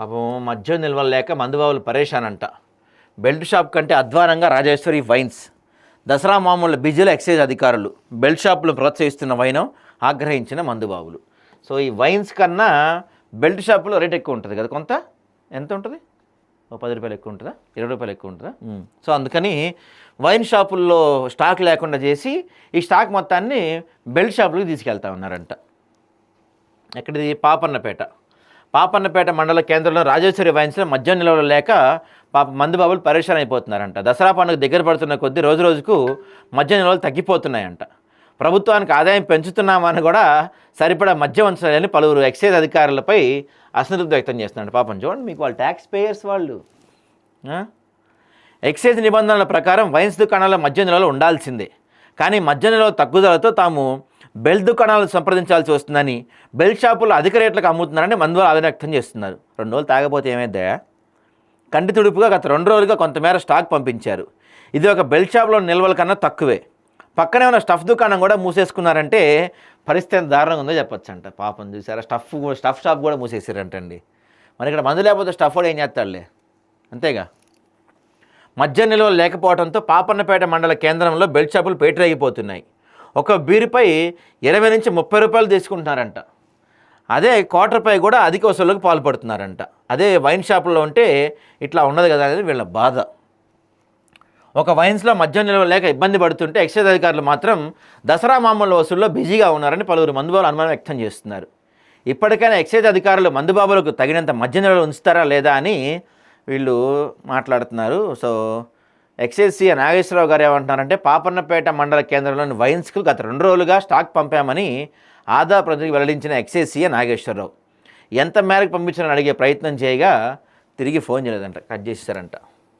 పాపం మద్యం నిల్వలు లేక మందుబాబులు పరేషాన్ అంట బెల్ట్ షాప్ కంటే అధ్వానంగా రాజేశ్వరి వైన్స్. దసరా మామూలు బిజీల ఎక్సైజ్ అధికారులు. బెల్ట్ షాపులు ప్రోత్సహిస్తున్న వైనం ఆగ్రహించిన మందుబాబులు సో ఈ వైన్స్ కన్నా బెల్ట్ షాపులో రేట్ ఎక్కువ ఉంటుంది కదా కొంత? ఎంత ఉంటుంది? ఓ పది రూపాయలు ఎక్కువ ఉంటుందా? ఇరవై రూపాయలు ఎక్కువ ఉంటుందా. సో అందుకని వైన్ షాపుల్లో స్టాక్ లేకుండా చేసి ఈ స్టాక్ మొత్తాన్ని బెల్ట్ షాపులకు తీసుకెళ్తా ఉన్నారంట. ఎక్కడిది? పాపన్నపేట. పాపన్నపేట మండల కేంద్రంలో రాజేశ్వరి వాయించిన మద్యం నిల్వలు లేక పాప మందుబాబులు పరేషాన్ అయిపోతున్నారంట. దసరా పండుగ దగ్గర పడుతున్న కొద్దీ రోజు రోజుకు మద్యం నిల్వలు తగ్గిపోతున్నాయంట. ప్రభుత్వానికి ఆదాయం పెంచుతున్నామని కూడా సరిపడా మద్యం ఉంచలేని పలువురు ఎక్సైజ్ అధికారులపై అసంతృప్తి వ్యక్తం చేస్తున్నారు పాపం చూడండి మీకు వాళ్ళు ట్యాక్స్ పేయర్స్ వాళ్ళు. ఎక్సైజ్ నిబంధనల ప్రకారం వైన్స్ దుకాణాల మద్యం నిల్వలు ఉండాల్సిందే. కానీ మద్య నిల్వ తగ్గుదలతో తాము బెల్ట్ దుకాణాలను సంప్రదించాల్సి వస్తుందని బెల్ట్ షాపులు అధిక రేట్లకు అమ్ముతున్నారని మందు ఆవేదన వ్యక్తం చేస్తున్నారు. రెండు రోజులు తాగపోతే ఏమైందా? కంటి తుడుపుగా గత రెండు రోజులుగా కొంతమేర స్టాక్ పంపించారు. ఇది ఒక బెల్ట్ షాప్లో నిల్వల కన్నా తక్కువే. పక్కనే ఉన్న స్టఫ్ దుకాణం కూడా మూసేసుకున్నారంటే పరిస్థితి ఎంత దారుణంగా ఉందో చెప్పచ్చంట. పాపం చూసారా? స్టఫ్ స్టఫ్ షాప్ కూడా మూసేసారంటండి మరి ఇక్కడ మందు లేకపోతే స్టఫ్ కూడా ఏం చేస్తాడులే? అంతేగా? మద్య నిల్వలు లేకపోవడంతో పాపన్నపేట మండల కేంద్రంలో బెల్ట్ షాపులు పేటరేగిపోతున్నాయి. ఒక బీరుపై ఇరవై నుంచి ముప్పై రూపాయలు తీసుకుంటున్నారంట. అదే క్వార్టర్పై కూడా అధిక వసూళ్ళకు పాల్పడుతున్నారంట. అదే వైన్ షాపుల్లో ఉంటే ఇట్లా ఉండదు కదా అనేది వీళ్ళ బాధ. ఒక వైన్స్లో మద్యం నిల్వ లేక ఇబ్బంది పడుతుంటే ఎక్సైజ్ అధికారులు మాత్రం దసరా మామూలు వసూల్లో బిజీగా ఉన్నారని పలువురు మందుబాబులు అనుమానం వ్యక్తం చేస్తున్నారు. ఇప్పటికైనా ఎక్సైజ్ అధికారులు మందుబాబులకు తగినంత మద్య నిల్వలు ఉంచుతారా లేదా అని వీళ్ళు మాట్లాడుతున్నారు. సో ఎక్సైజ్ నాగేశ్వరరావు గారు ఏమంటున్నారంటే పాపన్నపేట మండల కేంద్రంలోని వైన్స్కు గత రెండు రోజులుగా స్టాక్ పంపామని ఆదా ప్రజలకు వెల్లడించిన ఎక్సైజ్ సీఏ నాగేశ్వరరావు. ఎంత మేరకు పంపించారని అడిగే ప్రయత్నం చేయగా తిరిగి ఫోన్ చేయలేదంట కట్ చేశారంట